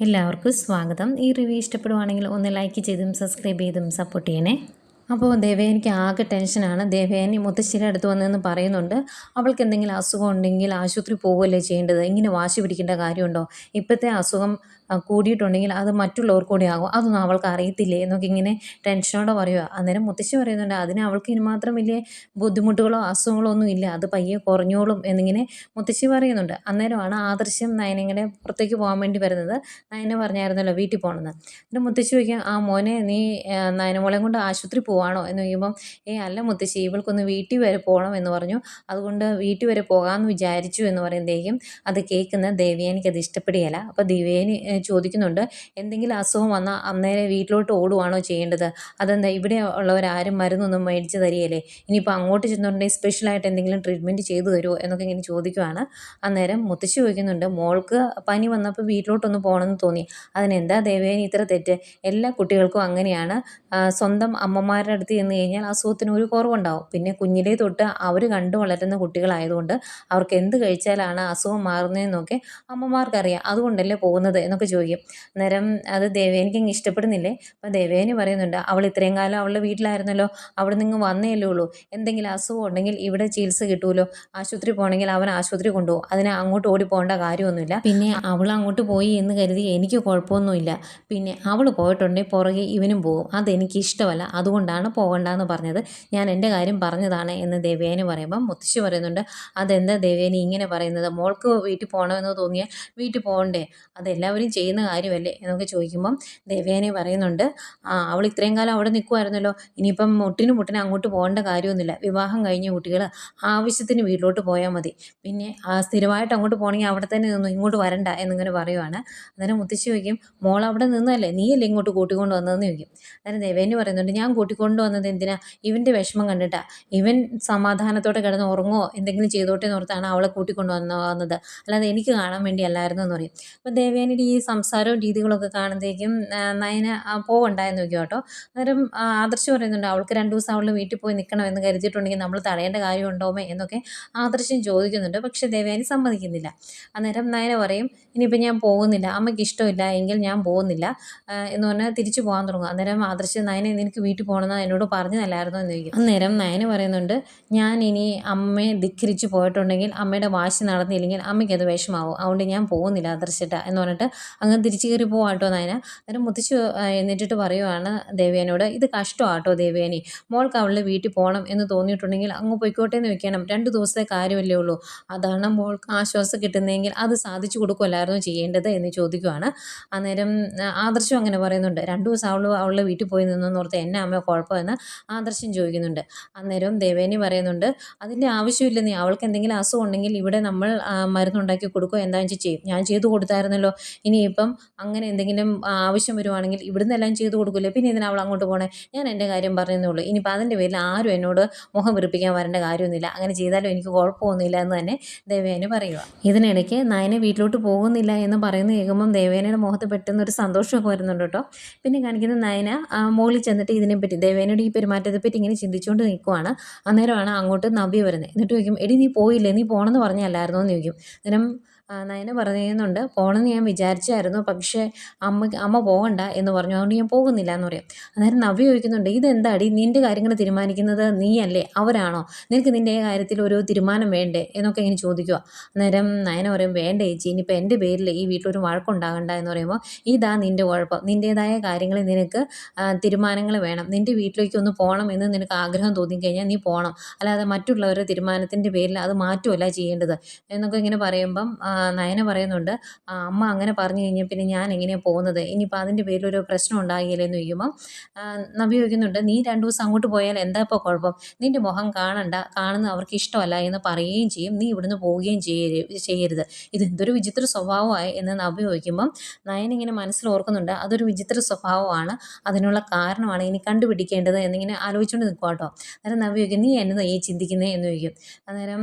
എല്ലാവർക്കും സ്വാഗതം. ഈ റിവ്യൂ ഇഷ്ടപ്പെടുവാണെങ്കിൽ ഒന്ന് ലൈക്ക് ചെയ്തും സബ്സ്ക്രൈബ് ചെയ്തും സപ്പോർട്ട് ചെയ്യണേ. അപ്പോൾ ദേവേനിക്ക് ആകെ ടെൻഷനാണ് ദേവയാനി മുത്തശ്ശിയുടെ അടുത്ത് വന്നതെന്ന് പറയുന്നുണ്ട്. അവൾക്ക് എന്തെങ്കിലും അസുഖം ഉണ്ടെങ്കിൽ ആശുപത്രി പോവുകയല്ലേ ചെയ്യേണ്ടത്? ഇങ്ങനെ വാശി പിടിക്കേണ്ട കാര്യമുണ്ടോ? ഇപ്പോഴത്തെ അസുഖം കൂടിയിട്ടുണ്ടെങ്കിൽ അത് മറ്റുള്ളവർക്ക് കൂടി ആകും. അതൊന്നും അവൾക്ക് അറിയത്തില്ലേ? എന്നൊക്കെ ഇങ്ങനെ ടെൻഷനോടെ പറയുക അന്നേരം മുത്തശ്ശി പറയുന്നുണ്ട് അതിന് അവൾക്ക് ഇനി മാത്രം വലിയ ബുദ്ധിമുട്ടുകളോ അസുഖങ്ങളോ ഒന്നും ഇല്ല. അത് പയ്യെ കുറഞ്ഞോളും എന്നിങ്ങനെ മുത്തശ്ശി പറയുന്നുണ്ട്. അന്നേരമാണ് ആദർശം നയനങ്ങനെ പുറത്തേക്ക് പോകാൻ വേണ്ടി വരുന്നത്. നയന പറഞ്ഞായിരുന്നല്ലോ വീട്ടിൽ പോകണമെന്ന്. എന്നിട്ട് മുത്തശ്ശി ചോദിക്കാം ആ മോനെ നീ നയനമോളെ കൊണ്ട് ആശുപത്രി പോവാണോ? എന്ന് ചോദിക്കുമ്പം ഏ അല്ല മുത്തശ്ശി ഇവൾക്കൊന്ന് വീട്ടിൽ വരെ പോകണം എന്ന് പറഞ്ഞു. അതുകൊണ്ട് വീട്ടിൽ വരെ പോകാമെന്ന് വിചാരിച്ചു എന്ന് പറയുമ്പോഴേക്കും അത് കേൾക്കുന്ന ദേവിയാനിക്ക് അത് ഇഷ്ടപ്പെടുകയില്ല. അപ്പോൾ ദേവിയാനി ചോദിക്കുന്നുണ്ട്. എന്തെങ്കിലും അസുഖം വന്നാൽ അന്നേരം വീട്ടിലോട്ട് ഓടുവാണോ ചെയ്യേണ്ടത്? അതെന്താ ഇവിടെ ഉള്ളവരാരും മരുന്നൊന്നും മേടിച്ച് തരികയില്ലേ? ഇനിയിപ്പോൾ അങ്ങോട്ട് ചെന്നിട്ടുണ്ടെങ്കിൽ സ്പെഷ്യലായിട്ട് എന്തെങ്കിലും ട്രീറ്റ്മെന്റ് ചെയ്തു തരുമോ എന്നൊക്കെ ഇങ്ങനെ ചോദിക്കുവാണ്. അന്നേരം മുത്തശ്ശി ചോദിക്കുന്നുണ്ട് മോൾക്ക് പനി വന്നപ്പോൾ വീട്ടിലോട്ടൊന്ന് പോകണമെന്ന് തോന്നി. അതിനെന്താ ദേവേനി ഇത്ര തെറ്റ്? എല്ലാ കുട്ടികൾക്കും അങ്ങനെയാണ്. സ്വന്തം അമ്മമാരുടെ അടുത്ത് ചെന്ന് കഴിഞ്ഞാൽ അസുഖത്തിന് ഒരു കുറവുണ്ടാവും. പിന്നെ കുഞ്ഞിലേ തൊട്ട് അവർ കണ്ടു വളരുന്ന കുട്ടികളായതുകൊണ്ട് അവർക്ക് എന്ത് കഴിച്ചാലാണ് അസുഖം മാറുന്നതെന്നൊക്കെ അമ്മമാർക്കറിയാം. അതുകൊണ്ടല്ലേ പോകുന്നത് എന്നൊക്കെ ചോദിക്കും. അന്നേരം അത് ദേവേനിക്ക് അങ്ങ് ഇഷ്ടപ്പെടുന്നില്ലേ? അപ്പം ദേവേനി പറയുന്നുണ്ട് അവൾ ഇത്രയും കാലം അവളുടെ വീട്ടിലായിരുന്നല്ലോ അവിടെ നിന്ന് വന്നേ ഉള്ളൂ എന്തെങ്കിലും അസുഖം ഉണ്ടെങ്കിൽ ഇവിടെ ചികിത്സ കിട്ടുമല്ലോ ആശുപത്രി പോകണമെങ്കിൽ അവൻ ആശുപത്രി കൊണ്ടുപോകും. അതിന് അങ്ങോട്ട് ഓടി പോകേണ്ട കാര്യമൊന്നുമില്ല. പിന്നെ അവൾ അങ്ങോട്ട് പോയി എന്ന് കരുതി എനിക്ക് കുഴപ്പമൊന്നുമില്ല. പിന്നെ അവൾ പോയിട്ടുണ്ടെങ്കിൽ പുറകെ ഇവനും പോകും. അതെനിക്ക് ഇഷ്ടമല്ല. അതുകൊണ്ടാണ് പോകണ്ടെന്ന് പറഞ്ഞത്. ഞാൻ എന്റെ കാര്യം പറഞ്ഞതാണ് എന്ന് ദേവേനി പറയുമ്പം മുത്തശ്ശി പറയുന്നുണ്ട് അതെന്താ ദേവേനി ഇങ്ങനെ പറയുന്നത്? മോൾക്ക് വീട്ടിൽ പോകണമെന്ന് തോന്നിയാൽ വീട്ടിൽ പോകണ്ടേ? അതെല്ലാവരും ചെയ്യുന്ന കാര്യമല്ലേ എന്നൊക്കെ ചോദിക്കുമ്പം ദേവയാനി പറയുന്നുണ്ട് അവൾ ഇത്രയും കാലം അവിടെ നിൽക്കുമായിരുന്നല്ലോ ഇനിയിപ്പം മുട്ടിന് മുട്ടിന് അങ്ങോട്ട് പോകേണ്ട കാര്യമൊന്നുമില്ല വിവാഹം കഴിഞ്ഞ കുട്ടികൾ ആവശ്യത്തിന് വീട്ടിലോട്ട് പോയാൽ മതി പിന്നെ സ്ഥിരമായിട്ട് അങ്ങോട്ട് പോകണമെങ്കിൽ അവിടെ തന്നെ നിന്നു ഇങ്ങോട്ട് വരണ്ട എന്നിങ്ങനെ പറയുവാണ്. അന്നേരം മുത്തശ്ശി ചോദിക്കും മോൾ അവിടെ നിന്നല്ലേ നീയല്ലേ ഇങ്ങോട്ട് കൂട്ടിക്കൊണ്ട് വന്നതെന്ന് ചോദിക്കും. അന്നേരം ദേവേനി പറയുന്നുണ്ട് ഞാൻ കൂട്ടിക്കൊണ്ട് വന്നത് എന്തിനാ? ഇവന്റെ വിഷമം കണ്ടിട്ടാ ഇവൻ സമാധാനത്തോടെ കിടന്ന് ഉറങ്ങോ എന്തെങ്കിലും ചെയ്തോട്ടെ എന്ന് ഓർത്താണ് അവളെ കൂട്ടിക്കൊണ്ട് വന്ന വന്നത്. അല്ലാതെ എനിക്ക് കാണാൻ വേണ്ടി അല്ലായിരുന്നു എന്ന് പറയും. അപ്പോൾ ദേവേനിയുടെ ഈ സംസാരവും രീതികളൊക്കെ കാണുമ്പോഴേക്കും നയന പോകണ്ടായെന്ന് എന്ന് കേട്ടോ. അന്നേരം ആദർശ് പറയുന്നുണ്ട് അവൾക്ക് രണ്ട് ദിവസം അവളുടെ വീട്ടിൽ പോയി നിൽക്കണം എന്ന് കരുതിയിട്ടുണ്ടെങ്കിൽ നമ്മൾ തടയേണ്ട കാര്യമുണ്ടോമേ? എന്നൊക്കെ ആദർശം ചോദിക്കുന്നുണ്ട്. പക്ഷേ ദേവയാനി സമ്മതിക്കുന്നില്ല. അന്നേരം നയന പറയും ഇനിയിപ്പോൾ ഞാൻ പോകുന്നില്ല. അമ്മയ്ക്ക് ഇഷ്ടമില്ല. എങ്കിൽ ഞാൻ പോകുന്നില്ല. എന്ന് പറഞ്ഞാൽ തിരിച്ചു പോകാൻ തുടങ്ങും. അന്നേരം ആദർശ് നയനെ നിനക്ക് വീട്ടിൽ പോകണമെന്ന് എന്നോട് പറഞ്ഞതല്ലായിരുന്നു? എന്ന് ചോദിക്കും. അന്നേരം നയന പറയുന്നുണ്ട് ഞാൻ ഇനി അമ്മയെ ധിക്കരിച്ച് പോയിട്ടുണ്ടെങ്കിൽ അമ്മയുടെ വാശി നടന്നില്ലെങ്കിൽ അമ്മയ്ക്ക് അത് വിഷമാവും. അതുകൊണ്ട് ഞാൻ പോകുന്നില്ല ആദർശിട്ട എന്ന് പറഞ്ഞിട്ട് അങ്ങ് തിരിച്ചു കയറി പോവാട്ടോ നയന. അന്നേരം മുത്തശ്ശി എന്നിട്ടിട്ട് പറയുവാണ് ദേവേനോട് ഇത് കഷ്ടമാണ് കേട്ടോ ദേവേനെ മോൾക്ക് അവളുടെ വീട്ടിൽ പോകണം എന്ന് തോന്നിയിട്ടുണ്ടെങ്കിൽ അങ്ങ് പൊയ്ക്കോട്ടെ എന്ന് വെക്കണം. രണ്ട് ദിവസത്തെ കാര്യമല്ലേ ഉള്ളൂ. അതാണ് മോൾക്ക് ആശ്വാസം കിട്ടുന്നതെങ്കിൽ അത് സാധിച്ചു കൊടുക്കുമല്ലായിരുന്നു ചെയ്യേണ്ടത് എന്ന് ചോദിക്കുവാണ്. അന്നേരം ആദർശം അങ്ങനെ പറയുന്നുണ്ട്. രണ്ട് ദിവസം അവൾ അവളുടെ വീട്ടിൽ പോയി നിന്നെന്ന് ഓർത്ത് എന്നെ അമ്മ കുഴപ്പമെന്ന് ആദർശം ചോദിക്കുന്നുണ്ട്. അന്നേരം ദേവേനി പറയുന്നുണ്ട് അതിന്റെ ആവശ്യമില്ല. നീ അവൾക്ക് എന്തെങ്കിലും അസുഖം ഉണ്ടെങ്കിൽ ഇവിടെ നമ്മൾ മരുന്നുണ്ടാക്കി കൊടുക്കുക എന്താണെന്ന് വെച്ചാൽ ചെയ്യും ഞാൻ ചെയ്തു കൊടുത്തായിരുന്നല്ലോ. ഇനിയിപ്പം അങ്ങനെ എന്തെങ്കിലും ആവശ്യം വരുവാണെങ്കിൽ ഇവിടുന്ന് എല്ലാം ചെയ്തു കൊടുക്കില്ലേ പിന്നെ ഇതിന് അവൾ അങ്ങോട്ട് പോകണേ ഞാൻ എന്റെ കാര്യം പറഞ്ഞതേ ഉള്ളൂ. ഇനിയിപ്പോൾ അതിന്റെ പേരിൽ ആരും എന്നോട് മുഖം വെറുപ്പിക്കാൻ വരേണ്ട കാര്യമൊന്നുമില്ല. അങ്ങനെ ചെയ്താലും എനിക്ക് കുഴപ്പമൊന്നുമില്ല എന്ന് തന്നെ ദേവേനെ പറയുക ഇതിനിടയ്ക്ക് നയനെ വീട്ടിലോട്ട് പോകുന്നില്ല എന്ന് പറയുന്ന കേൾക്കുമ്പം ദേവേനയുടെ മുഖത്ത് പെട്ടെന്ന് ഒരു സന്തോഷമൊക്കെ വരുന്നുണ്ട് കേട്ടോ. പിന്നെ കാണിക്കുന്ന നയന മുകളിൽ ചെന്നിട്ട് ഇതിനെപ്പറ്റി ദേവേനയുടെ ഈ പെരുമാറ്റത്തെപ്പറ്റി ഇങ്ങനെ ചിന്തിച്ചുകൊണ്ട് നിൽക്കുവാണ്. അന്നേരമാണ് അങ്ങോട്ട് നവ്യ വരുന്നത്. എന്നിട്ട് ചോദിക്കും എടി നീ പോയില്ലേ? നീ പോകണമെന്ന് പറഞ്ഞല്ലായിരുന്നോ എന്ന് ചോദിക്കും. അന്നേരം നയന പറയുന്നുണ്ട് പോകണമെന്ന് ഞാൻ വിചാരിച്ചായിരുന്നു പക്ഷേ അമ്മ അമ്മ പോകണ്ട എന്ന് പറഞ്ഞു. അതുകൊണ്ട് ഞാൻ പോകുന്നില്ല എന്ന് പറയും. അന്നേരം നവ്യ ചോദിക്കുന്നുണ്ട് ഇതെന്താടി നിന്റെ കാര്യങ്ങൾ തീരുമാനിക്കുന്നത് നീയല്ലേ? അവരാണോ? നിനക്ക് നിന്റെ കാര്യത്തിൽ ഒരു തീരുമാനം വേണ്ടേ? എന്നൊക്കെ ഇങ്ങനെ ചോദിക്കുക അന്നേരം നയന പറയും വേണ്ട ചേച്ചി ഇനിയിപ്പോൾ എന്റെ പേരിൽ ഈ വീട്ടിലൊരു വഴക്കുണ്ടാകണ്ട എന്ന് പറയുമ്പോൾ ഇതാ നിന്റെ കുഴപ്പം നിന്റേതായ കാര്യങ്ങളിൽ നിനക്ക് തീരുമാനങ്ങൾ വേണം. നിന്റെ വീട്ടിലേക്ക് ഒന്ന് പോകണം എന്ന് നിനക്ക് ആഗ്രഹം തോന്നിക്കഴിഞ്ഞാൽ നീ പോകണം അല്ലാതെ മറ്റുള്ളവരുടെ തീരുമാനത്തിന്റെ പേരിൽ അത് മാറ്റുമല്ല ചെയ്യേണ്ടത് എന്നൊക്കെ ഇങ്ങനെ പറയുമ്പം നയന പറയുന്നുണ്ട് അമ്മ അങ്ങനെ പറഞ്ഞു കഴിഞ്ഞാൽ പിന്നെ ഞാൻ എങ്ങനെയാണ് പോകുന്നത്? ഇനിയിപ്പോൾ അതിന്റെ പേരിൽ ഒരു പ്രശ്നം ഉണ്ടാകില്ലേ എന്ന് ചോദിക്കുമ്പം നബി ചോദിക്കുന്നുണ്ട് നീ രണ്ടു ദിവസം അങ്ങോട്ട് പോയാൽ എന്താ ഇപ്പോൾ കുഴപ്പം? നിന്റെ മുഖം കാണണ്ട കാണുന്നത് അവർക്ക് ഇഷ്ടമല്ല എന്ന് പറയുകയും ചെയ്യും. നീ ഇവിടുന്ന് പോവുകയും ചെയ്യരുത്. ഇത് എന്തൊരു വിചിത്ര സ്വഭാവമായി? എന്ന് നബി ചോദിക്കുമ്പം നയൻ ഇങ്ങനെ മനസ്സിൽ ഓർക്കുന്നുണ്ട് അതൊരു വിചിത്ര സ്വഭാവമാണ്. അതിനുള്ള കാരണമാണ് ഇനി കണ്ടുപിടിക്കേണ്ടത് എന്നിങ്ങനെ ആലോചിച്ചുകൊണ്ട് നിൽക്കുക കേട്ടോ അന്നേരം നബി ചോദിക്കും നീ എന്നതാ ഈ ചിന്തിക്കുന്നത് എന്ന് ചോദിക്കും. അന്നേരം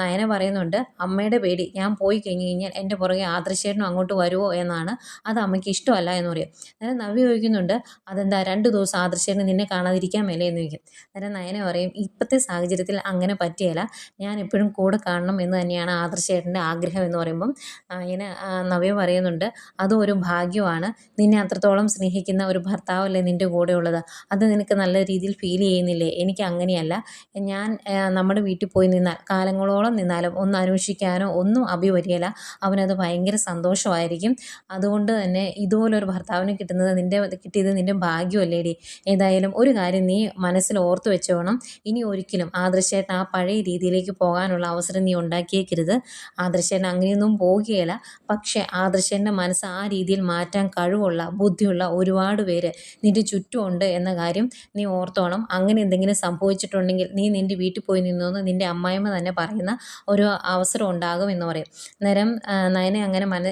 നയന പറയുന്നുണ്ട് അമ്മയുടെ പേടി. ഞാൻ പോയി പോയി കഴിഞ്ഞ് കഴിഞ്ഞാൽ എന്റെ പുറകെ ആദർശേട്ടനും അങ്ങോട്ട് വരുമോ എന്നാണ് അത് അമ്മയ്ക്ക് ഇഷ്ടമല്ല എന്ന് പറയും. അന്നേരം നവ്യ ചോദിക്കുന്നുണ്ട് അതെന്താ രണ്ട് ദിവസം ആദർശേട്ടനെ നിന്നെ കാണാതിരിക്കാൻ മേലേ? എന്ന് ചോദിക്കും. അന്നേരം നയന പറയും ഇപ്പോഴത്തെ സാഹചര്യത്തിൽ അങ്ങനെ പറ്റിയല്ല. ഞാൻ എപ്പോഴും കൂടെ കാണണം എന്ന് തന്നെയാണ് ആദർശേട്ടന്റെ ആഗ്രഹം എന്ന് പറയുമ്പം നയന നവ്യ പറയുന്നുണ്ട് അതും ഒരു ഭാഗ്യമാണ്. നിന്നെ അത്രത്തോളം സ്നേഹിക്കുന്ന ഒരു ഭർത്താവല്ലേ നിന്റെ കൂടെ ഉള്ളത്. അത് നിനക്ക് നല്ല രീതിയിൽ ഫീൽ ചെയ്യുന്നില്ലേ? എനിക്ക് അങ്ങനെയല്ല. ഞാൻ നമ്മുടെ വീട്ടിൽ പോയി നിന്നാൽ കാലങ്ങളോളം നിന്നാലും ഒന്ന് അന്വേഷിക്കാനോ ഒന്നും അഭി വരികയില്ല. അവനത് ഭയങ്കര സന്തോഷമായിരിക്കും. അതുകൊണ്ട് തന്നെ ഇതുപോലൊരു ഭർത്താവിന് കിട്ടുന്നത് നിന്റെ കിട്ടിയത് നിന്റെ ഭാഗ്യമല്ലേടി. ഏതായാലും ഒരു കാര്യം നീ മനസ്സിൽ ഓർത്തു വെച്ചോണം. ഇനി ഒരിക്കലും ആദർശേട്ടൻ ആ പഴയ രീതിയിലേക്ക് പോകാനുള്ള അവസരം നീ ഉണ്ടാക്കിയേക്കരുത്. ആദർശേട്ടൻ അങ്ങനെയൊന്നും പോകുകയില്ല പക്ഷേ ആദർശേന്റെ മനസ്സ് ആ രീതിയിൽ മാറ്റാൻ കഴിവുള്ള ബുദ്ധിയുള്ള ഒരുപാട് പേര് നിന്റെ ചുറ്റുമുണ്ട് എന്ന കാര്യം നീ ഓർത്തോണം. അങ്ങനെ എന്തെങ്കിലും സംഭവിച്ചിട്ടുണ്ടെങ്കിൽ നീ നിന്റെ വീട്ടിൽ പോയി നിന്നോന്ന് നിന്റെ അമ്മായിമ്മ തന്നെ പറയുന്ന ഒരു അവസരം ഉണ്ടാകും എന്ന് പറയും. അന്നേരം നയനെ അങ്ങനെ മന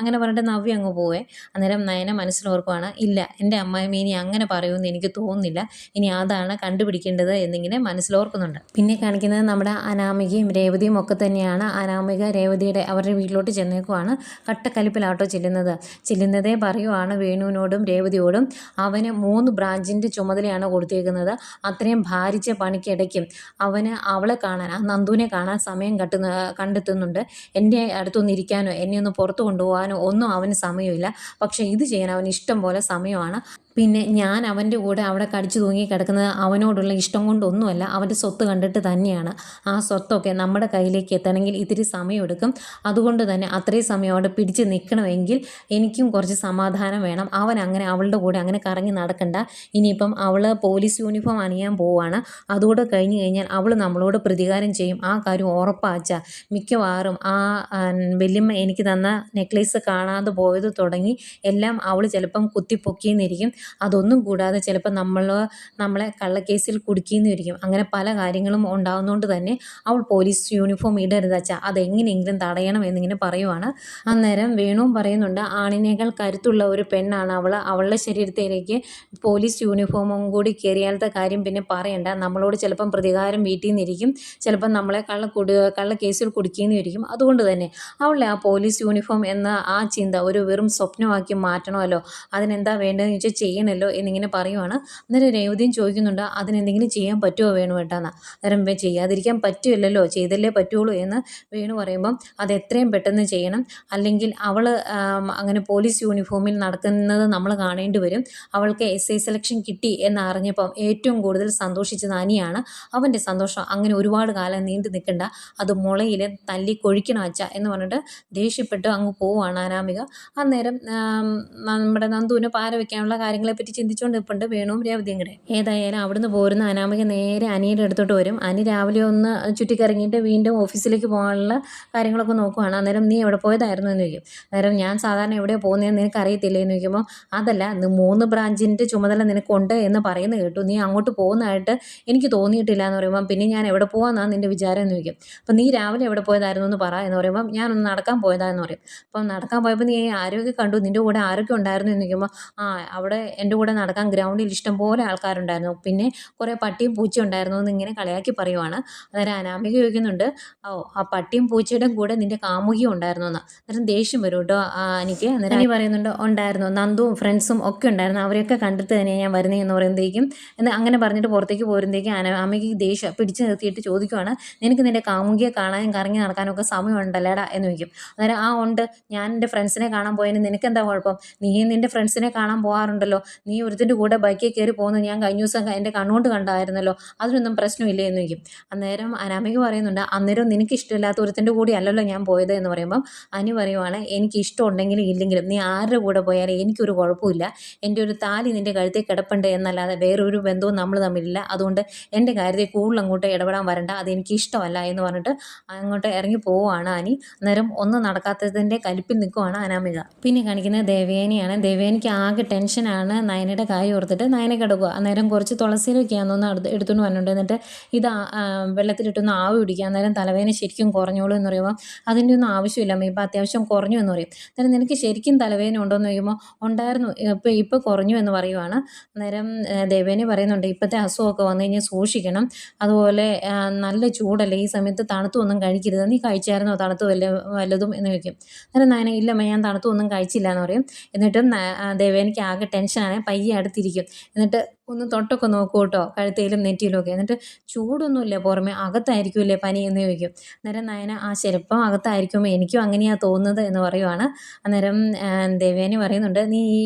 അങ്ങനെ പറഞ്ഞിട്ട് നവ്യ അങ്ങ് പോവേ. അന്നേരം നയന മനസ്സിലോർക്കുവാണ് ഇല്ല എന്റെ അമ്മായിമ്മ ഇനി അങ്ങനെ പറയുമെന്ന് എനിക്ക് തോന്നുന്നില്ല. ഇനി അതാണ് കണ്ടുപിടിക്കേണ്ടത് എന്നിങ്ങനെ മനസ്സിലോർക്കുന്നുണ്ട്. പിന്നെ കാണിക്കുന്നത് നമ്മുടെ അനാമികയും രേവതിയും ഒക്കെ തന്നെയാണ്. അനാമിക രേവതിയുടെ അവരുടെ വീട്ടിലോട്ട് ചെന്നേക്കുവാണ്. കട്ടക്കലിപ്പിലാട്ടോ ചെല്ലുന്നത്. ചെല്ലുന്നതേ പറയുവാണ് വേണുവിനോടും രേവതിയോടും. അവന് മൂന്ന് ബ്രാഞ്ചിന്റെ ചുമതലയാണ് കൊടുത്തേക്കുന്നത്. അത്രയും ഭാരിച്ച പണിക്കിടയ്ക്കും. അവന് അവളെ കാണാൻ ആ നന്ദുവിനെ കാണാൻ സമയം കട്ടുന്ന കണ്ടെത്തുന്നുണ്ട്. എന്റെ അടുത്തൊന്ന് ഇരിക്കാനോ എന്നെ ഒന്ന് പുറത്ത് കൊണ്ടുപോകാനോ ഒന്നും അവന് സമയമില്ല. പക്ഷേ ഇത് ചെയ്യാൻ അവന് ഇഷ്ടം പോലെ സമയമാണ്. പിന്നെ ഞാൻ അവന്റെ കൂടെ അവിടെ കടിച്ചു തൂങ്ങി കിടക്കുന്നത് അവനോടുള്ള ഇഷ്ടം കൊണ്ടൊന്നുമല്ല അവന്റെ സ്വത്ത് കണ്ടിട്ട് തന്നെയാണ്. ആ സ്വത്തൊക്കെ നമ്മുടെ കയ്യിലേക്ക് എത്തണമെങ്കിൽ ഇത്തിരി സമയമെടുക്കും അതുകൊണ്ട് തന്നെ അത്രയും സമയം അവിടെ പിടിച്ച് നിൽക്കണമെങ്കിൽ എനിക്കും കുറച്ച് സമാധാനം വേണം. അവൻ അങ്ങനെ അവളുടെ കൂടെ അങ്ങനെ കറങ്ങി നടക്കണ്ട. ഇനിയിപ്പം അവൾ പോലീസ് യൂണിഫോം അണിയാൻ പോവുകയാണ്. അതുകൂടെ കഴിഞ്ഞ് കഴിഞ്ഞാൽ അവൾ നമ്മളോട് പ്രതികാരം ചെയ്യും. ആ കാര്യം ഉറപ്പാച്ച. മിക്കവാറും ആ വല്യമ്മ എനിക്ക് തന്ന നെക്ലേസ് കാണാതെ പോയത് തുടങ്ങി എല്ലാം അവൾ ചിലപ്പം കുത്തിപ്പൊക്കിയെന്നിരിക്കും. അതൊന്നും കൂടാതെ ചിലപ്പോൾ നമ്മൾ നമ്മളെ കള്ളക്കേസിൽ കുടുക്കിയെന്നിരിക്കും. അങ്ങനെ പല കാര്യങ്ങളും ഉണ്ടാകുന്നതുകൊണ്ട് തന്നെ അവൾ പോലീസ് യൂണിഫോം ഇടരുത് അച്ഛാ. അതെങ്ങനെയെങ്കിലും തടയണം എന്നിങ്ങനെ പറയുവാണ്. അന്നേരം വേണുവും പറയുന്നുണ്ട് ആണിനേക്കാൾ കരുത്തുള്ള ഒരു പെണ്ണാണ് അവൾ അവളുടെ ശരീരത്തിലേക്ക് പോലീസ് യൂണിഫോമും കൂടി കയറിയാലത്തെ കാര്യം പിന്നെ പറയണ്ട. നമ്മളോട് ചിലപ്പം പ്രതികാരം വീട്ടിൽ നിന്നിരിക്കും ചിലപ്പം നമ്മളെ കള്ള കുടു കള്ള കേസിൽ കുടുക്കിയെന്നിരിക്കും. അതുകൊണ്ട് തന്നെ അവളെ ആ പോലീസ് യൂണിഫോം എന്ന ആ ചിന്ത ഒരു വെറും സ്വപ്നമാക്കി മാറ്റണമല്ലോ. അതിനെന്താ വേണ്ടതെന്ന് വെച്ചാൽ ചെയ്യണമല്ലോ എന്നിങ്ങനെ പറയുവാണ്. അന്നേരം രേവതിയും ചോദിക്കുന്നുണ്ട് അതിനെന്തെങ്കിലും ചെയ്യാൻ പറ്റുമോ വേണു ഏട്ടാന്ന്? അന്നേരം ചെയ്യാതിരിക്കാൻ പറ്റുമല്ലോ ചെയ്തല്ലേ പറ്റുള്ളൂ എന്ന് വേണു പറയുമ്പം അത് എത്രയും പെട്ടെന്ന് ചെയ്യണം. അല്ലെങ്കിൽ അവൾ അങ്ങനെ പോലീസ് യൂണിഫോമിൽ നടക്കുന്നത് നമ്മൾ കാണേണ്ടി വരും. അവൾക്ക് എസ് ഐ സെലക്ഷൻ കിട്ടി എന്നറിഞ്ഞപ്പം ഏറ്റവും കൂടുതൽ സന്തോഷിച്ചത് അനിയാണ്. അവന്റെ സന്തോഷം അങ്ങനെ ഒരുപാട് കാലം നീണ്ടു നിൽക്കണ്ട. അത് മുളയിൽ തല്ലി കൊഴിക്കണം അച്ഛ എന്ന് പറഞ്ഞിട്ട് ദേഷ്യപ്പെട്ട് അങ്ങ് പോവുകയാണ് അനാമിക. അന്നേരം നമ്മുടെ നന്ദുവിന് പാര വയ്ക്കാനുള്ള കാര്യങ്ങളെപ്പറ്റി ചിന്തിച്ചുകൊണ്ട് നിൽപ്പുണ്ട് വേണുവും രേവതിയും കൂടെ. ഏതായാലും അവിടുന്ന് പോരുന്ന അനാമിക നേരെ അനിയുടെ അടുത്തോട്ട് വരും. അനി രാവിലെ ഒന്ന് ചുറ്റിക്കറങ്ങിയിട്ട് വീണ്ടും ഓഫീസിലേക്ക് പോകാനുള്ള കാര്യങ്ങളൊക്കെ നോക്കുവാണ്. അന്നേരം നീ എവിടെ പോയതായിരുന്നു എന്ന് ചോദിക്കും. അന്നേരം ഞാൻ സാധാരണ എവിടെയാണ് പോകുന്നതെന്ന് നിനക്ക് അറിയത്തില്ലേ എന്ന് ചോദിക്കുമ്പോൾ അതല്ല മൂന്ന് ബ്രാഞ്ചിന്റെ ചുമതല നിനക്കുണ്ട് എന്ന് പറയുന്നത് കേട്ടു. നീ അങ്ങോട്ട് പോകുന്നതായിട്ട് എനിക്ക് തോന്നിയിട്ടില്ല എന്ന് പറയുമ്പോൾ പിന്നെ ഞാൻ എവിടെ പോകാമെന്നാണ് നിന്റെ വിചാരം? എന്ന് ചോദിക്കും. അപ്പം നീ രാവിലെ എവിടെ പോയതായിരുന്നു എന്ന് പറ എന്ന് പറയുമ്പോൾ ഞാനൊന്ന് നടക്കാൻ പോയതാന്ന് പറയും. അപ്പം നടക്കാൻ പോയപ്പോൾ നീ ആരോഗ്യം കണ്ടു? നിന്റെ കൂടെ ആരോഗ്യം ഉണ്ടായിരുന്നു എന്ന് ചോദിക്കുമ്പോൾ ആ അവിടെ എന്റെ കൂടെ നടക്കാൻ ഗ്രൗണ്ടിൽ ഇഷ്ടംപോലെ ആൾക്കാരുണ്ടായിരുന്നു. പിന്നെ കുറേ പട്ടിയും പൂച്ചയും ഉണ്ടായിരുന്നു എന്ന് ഇങ്ങനെ കളിയാക്കി പറയുവാണ്. അന്നേരം അനാമിക ചോദിക്കുന്നുണ്ട് ഓ ആ പട്ടിയും പൂച്ചയുടെയും കൂടെ നിന്റെ കാമുകിയും ഉണ്ടായിരുന്നു എന്ന്? അന്നേരം ദേഷ്യം വരും കേട്ടോ എനിക്ക്. അന്നേരം പറയുന്നുണ്ട് ഉണ്ടായിരുന്നു. നന്ദുവും ഫ്രണ്ട്സും ഒക്കെ ഉണ്ടായിരുന്നു. അവരെയൊക്കെ കണ്ടിട്ട് തന്നെയാണ് ഞാൻ വരുന്നത് എന്ന് പറയുമ്പോഴത്തേക്കും എന്ന് അങ്ങനെ പറഞ്ഞിട്ട് പുറത്തേക്ക് പോരുമ്പോഴത്തേക്കും അനാമിക്ക് ദേഷ്യം പിടിച്ചു നിർത്തിയിട്ട് ചോദിക്കുവാണ് നിനക്ക് നിന്റെ കാമുകിയെ കാണാനും കറങ്ങി നടക്കാനൊക്കെ സമയമുണ്ടല്ലേടാ? എന്ന് ചോദിക്കും. അന്നേരം ആ ഉണ്ട്. ഞാൻ എന്റെ ഫ്രണ്ട്സിനെ കാണാൻ പോയതിന് നിനക്ക് എന്താ കുഴപ്പം? നീ നിന്റെ ഫ്രണ്ട്സിനെ കാണാൻ പോകാറുണ്ടല്ലോ. നീ ഒരുത്തിന്റെ കൂടെ ബൈക്കിൽ കയറി പോകുന്നത് ഞാൻ കഴിഞ്ഞ ദിവസം എന്റെ കണ്ണുകൊണ്ട് കണ്ടായിരുന്നല്ലോ. അതിനൊന്നും പ്രശ്നമില്ല എന്ന് വയ്ക്കും അന്നേരം അനാമിക പറയുന്നുണ്ട് അന്നേരം നിനക്ക് ഇഷ്ടമില്ലാത്ത ഒരുത്തിന്റെ കൂടെ അല്ലല്ലോ ഞാൻ പോയത് എന്ന് പറയുമ്പം അനി പറയുവാണ് എനിക്ക് ഇഷ്ടമുണ്ടെങ്കിലും ഇല്ലെങ്കിലും നീ ആരുടെ കൂടെ പോയാലും എനിക്കൊരു കുഴപ്പമില്ല. എന്റെ ഒരു താലി നിന്റെ കഴുത്തിൽ കിടപ്പുണ്ട് എന്നല്ലാതെ വേറൊരു ബന്ധവും നമ്മൾ തമ്മിലില്ല. അതുകൊണ്ട് എന്റെ കാര്യത്തിൽ കൂടുതൽ അങ്ങോട്ട് ഇടപെടാൻ വരണ്ട. അതെനിക്ക് ഇഷ്ടമല്ല എന്ന് പറഞ്ഞിട്ട് അങ്ങോട്ട് ഇറങ്ങി പോവുകയാണ് അനി. അന്നേരം ഒന്നും നടക്കാത്തതിന്റെ കലിപ്പിൽ നിൽക്കുവാണ് അനാമിക. പിന്നെ കാണിക്കുന്നത് ദേവേനിയാണ്. ദേവേനിക്ക് ആകെ ടെൻഷനാണ് ആണ് നയനയുടെ കായ് ഓർത്തിട്ട് നയന കിടക്കുക. അന്നേരം കുറച്ച് തുളസിയിലൊക്കെയാണെന്ന് അടുത്ത് എടുത്തുകൊണ്ട് വന്നിട്ടുണ്ട്. എന്നിട്ട് ഇത് വെള്ളത്തിലിട്ടൊന്ന് ആവി പിടിക്കുക. അന്നേരം തലവേദന ശരിക്കും കുറഞ്ഞോളൂ എന്ന് പറയുമ്പോൾ അതിന്റെ ഒന്നും ആവശ്യമില്ല. അമ്മ ഇപ്പം അത്യാവശ്യം കുറഞ്ഞു എന്ന് പറയും. അന്നേരം നിനക്ക് ശരിക്കും തലവേദന ഉണ്ടോ എന്ന് ചോദിക്കുമ്പോൾ ഉണ്ടായിരുന്നു. ഇപ്പം ഇപ്പോൾ കുറഞ്ഞു എന്ന് പറയുവാണ്. അന്നേരം ദേവേനെ പറയുന്നുണ്ട് ഇപ്പോഴത്തെ അസുഖമൊക്കെ വന്നു കഴിഞ്ഞാൽ സൂക്ഷിക്കണം. അതുപോലെ നല്ല ചൂടല്ലേ. ഈ സമയത്ത് തണുത്തൊന്നും കഴിക്കരുത്. നീ കഴിച്ചായിരുന്നോ? തണുത്ത് വല്ല വല്ലതും? എന്ന് ചോദിക്കും. അന്നേരം നയന ഇല്ലമ്മ ഞാൻ തണുത്തൊന്നും കഴിച്ചില്ല എന്ന് പറയും. എന്നിട്ടും ദേവേനയ്ക്ക് ആകെ ആകെ ടെൻഷനാണ് പയ്യെ അടുത്തിരിക്കും. എന്നിട്ട് ഒന്ന് തൊട്ടൊക്കെ നോക്കൂ കേട്ടോ കഴുത്തയിലും നെറ്റിയിലും ഒക്കെ എന്നിട്ട് ചൂടൊന്നുമില്ല പുറമെ അകത്തായിരിക്കുമല്ലേ പനി എന്ന് ചോദിക്കും. അന്നേരം നയന ആ ചിലപ്പം അകത്തായിരിക്കും എനിക്കും അങ്ങനെയാണ് തോന്നുന്നത് എന്ന് പറയുവാണ്. അന്നേരം ദേവേനി പറയുന്നുണ്ട് നീ ഈ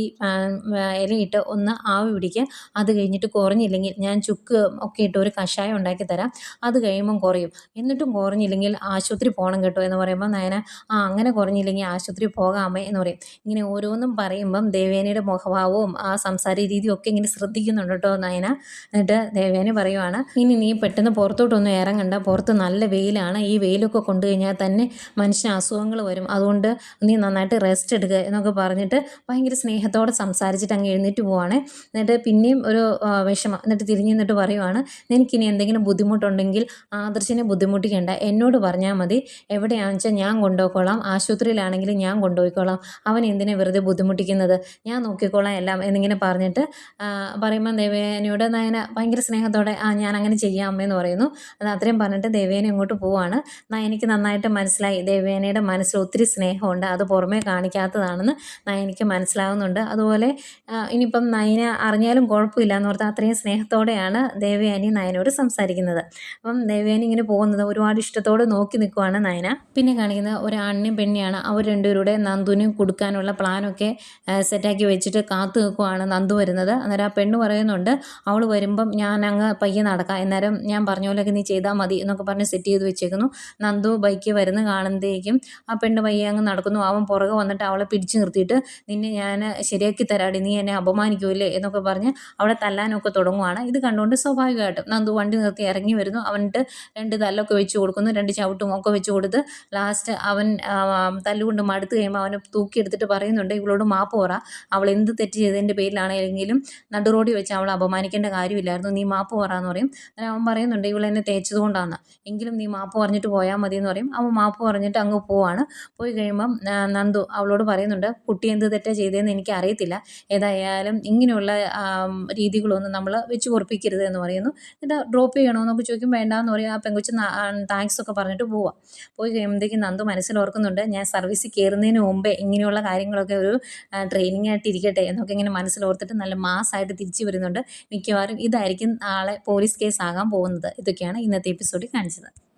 ഇലയിട്ട് ഒന്ന് ആവി പിടിക്കുക അത് കഴിഞ്ഞിട്ട് കുറഞ്ഞില്ലെങ്കിൽ ഞാൻ ചുക്ക് ഒക്കെ ഇട്ട് ഒരു കഷായം ഉണ്ടാക്കി തരാം. അത് കഴിയുമ്പം കുറയും. എന്നിട്ടും കുറഞ്ഞില്ലെങ്കിൽ ആശുപത്രി പോകണം കേട്ടോ എന്ന് പറയുമ്പോൾ നയന ആ അങ്ങനെ കുറഞ്ഞില്ലെങ്കിൽ ആശുപത്രി പോകാമേ എന്ന് പറയും. ഇങ്ങനെ ഓരോന്നും പറയുമ്പം ദേവേനയുടെ മുഖഭാവവും ആ സംസാര രീതിയും ഒക്കെ ഇങ്ങനെ ശ്രദ്ധിക്കുന്നുണ്ട്. കേട്ടോ നയന? എന്നിട്ട് ദേവേന പറയുവാണ് ഇനി നീ പെട്ടെന്ന് പുറത്തോട്ടൊന്നും ഇറങ്ങണ്ട. പുറത്ത് നല്ല വെയിലാണ്. ഈ വെയിലൊക്കെ കൊണ്ടു കഴിഞ്ഞാൽ തന്നെ മനുഷ്യന് അസുഖങ്ങൾ വരും. അതുകൊണ്ട് നീ നന്നായിട്ട് റെസ്റ്റ് എടുക്കുക എന്നൊക്കെ പറഞ്ഞിട്ട് ഭയങ്കര സ്നേഹത്തോടെ സംസാരിച്ചിട്ട് അങ്ങ് എഴുന്നേറ്റ് പോവാണ്. എന്നിട്ട് പിന്നെയും ഒരു വിഷമം. എന്നിട്ട് തിരിഞ്ഞു നിന്നിട്ട് പറയുവാണ് നിനക്കിനി എന്തെങ്കിലും ബുദ്ധിമുട്ടുണ്ടെങ്കിൽ ആദർശിനെ ബുദ്ധിമുട്ടിക്കേണ്ട. എന്നോട് പറഞ്ഞാൽ മതി. എവിടെയാണെന്ന് വെച്ചാൽ ഞാൻ കൊണ്ടുപോയിക്കോളാം. ആശുപത്രിയിലാണെങ്കിലും ഞാൻ കൊണ്ടുപോയിക്കോളാം. അവൻ എന്തിനെ വെറുതെ ബുദ്ധിമുട്ടിക്കുന്നത്? ഞാൻ നോക്കിക്കോളാം എല്ലാം എന്നിങ്ങനെ പറഞ്ഞിട്ട് പറയുമ്പോൾ ദേവേനയോട് നയന ഭയങ്കര സ്നേഹത്തോടെ ആ ഞാൻ അങ്ങനെ ചെയ്യാം അമ്മയെന്ന് പറയുന്നു. അത് അത്രയും പറഞ്ഞിട്ട് ദേവേന അങ്ങോട്ട് പോവാണ്. നയനിക്ക് നന്നായിട്ട് മനസ്സിലായി. ദേവേനയുടെ മനസ്സിൽ ഒത്തിരി സ്നേഹമുണ്ട്. അത് പുറമേ കാണിക്കാത്തതാണെന്ന് നയനിക്ക് മനസ്സിലാവുന്നുണ്ട്. അതുപോലെ ഇനിയിപ്പം നയന അറിഞ്ഞാലും കുഴപ്പമില്ല എന്ന് ഓർത്ത് അത്രയും സ്നേഹത്തോടെയാണ് ദേവയാനി നയനോട് സംസാരിക്കുന്നത്. അപ്പം ദേവയാനി ഇങ്ങനെ പോകുന്നത് ഒരുപാട് ഇഷ്ടത്തോടെ നോക്കി നിൽക്കുവാണ് നയന. പിന്നെ കാണിക്കുന്നത് ഒരു ആണിനെയും പെണ്ണിയാണ് അവർ രണ്ടുപേരുടെ നന്ദുവിനും കൊടുക്കാനുള്ള പ്ലാനൊക്കെ സെറ്റാക്കി വെച്ചിട്ട് കാത്തു നിൽക്കുവാണ് നന്ദു വരുന്നത്. അന്നേരം ആ പെണ്ണ് പറയുന്നുണ്ട്. അവൾ വരുമ്പം ഞാൻ അങ്ങ് പയ്യെ നടക്കാം. അന്നേരം ഞാൻ പറഞ്ഞ പോലെയൊക്കെ നീ ചെയ്താൽ മതി എന്നൊക്കെ പറഞ്ഞ് സെറ്റ് ചെയ്ത് വെച്ചേക്കുന്നു. നന്ദു ബൈക്ക് വരുന്ന കാണുമ്പോഴേക്കും ആ പെണ്ണ് പയ്യെ അങ്ങ് നടക്കുന്നു. അവൻ പുറകെ വന്നിട്ട് അവളെ പിടിച്ചു നിർത്തിയിട്ട് നിന്നെ ഞാൻ ശരിയാക്കി തരാടി നീ എന്നെ അപമാനിക്കൂലേ എന്നൊക്കെ പറഞ്ഞ് അവളെ തല്ലാനൊക്കെ തുടങ്ങുവാണ്. ഇത് കണ്ടുകൊണ്ട് സ്വാഭാവികമായിട്ടും നന്ദു വണ്ടി നിർത്തി ഇറങ്ങി വരുന്നു. അവനിട്ട് രണ്ട് തല്ലൊക്കെ വെച്ച് കൊടുക്കുന്നു. രണ്ട് ചവിട്ടും ഒക്കെ വെച്ച് കൊടുത്ത് ലാസ്റ്റ് അവൻ തല്ലുകൊണ്ട് മടുത്ത് കഴിയുമ്പോൾ അവനെ തൂക്കിയെടുത്തിട്ട് പറയുന്നുണ്ട് ഇവളോട് മാപ്പ് പറ. അവൾ എന്ത് തെറ്റ് ചെയ്തതിന്റെ പേരിലാണെങ്കിലും നടു റോഡിൽ വെച്ച് അവൾ അപമാനിക്കേണ്ട കാര്യമില്ലായിരുന്നു. നീ മാപ്പ് പറയാന്ന് പറയും. അന്നേരം അവൻ പറയുന്നുണ്ട് ഇവൾ എന്നെ തേച്ചത് കൊണ്ടാണ് എങ്കിലും നീ മാപ്പ് പറഞ്ഞിട്ട് പോയാൽ മതി എന്ന് പറയും. അവൻ മാപ്പ് പറഞ്ഞിട്ട് അങ്ങ് പോവാണ്. പോയി കഴിയുമ്പം നന്ദു അവളോട് പറയുന്നുണ്ട് കുട്ടി എന്ത് തെറ്റാ ചെയ്തതെന്ന് എനിക്ക് അറിയത്തില്ല. ഏതായാലും ഇങ്ങനെയുള്ള രീതികളൊന്നും നമ്മൾ വെച്ച് ഉറപ്പിക്കരുത് എന്ന് പറയുന്നു. എന്നിട്ട് ഡ്രോപ്പ് ചെയ്യണമെന്നൊക്കെ ചോദിക്കും. വേണ്ടാന്ന് പറയും. ആ പെങ്കുച്ച് താങ്ക്സ് ഒക്കെ പറഞ്ഞിട്ട് പോവാം. പോയി കഴിയുമ്പോഴത്തേക്കും നന്ദു മനസ്സിൽ ഓർക്കുന്നുണ്ട് ഞാൻ സർവീസിൽ കയറുന്നതിന് മുമ്പേ ഇങ്ങനെയുള്ള കാര്യങ്ങളൊക്കെ ഒരു ട്രെയിനിങ് ആയിട്ട് ഇരിക്കട്ടെ എന്നൊക്കെ ഇങ്ങനെ മനസ്സിൽ ഓർത്തിട്ട് നല്ല മാസ്സായിട്ട് തിരിച്ചു വരുന്നുണ്ട് മിക്കവാറും ഇതായിരിക്കും നാളെ പോലീസ് കേസ് ആകാൻ പോകുന്നത്. ഇതൊക്കെയാണ് ഇന്നത്തെ എപ്പിസോഡിൽ കാണിച്ചത്.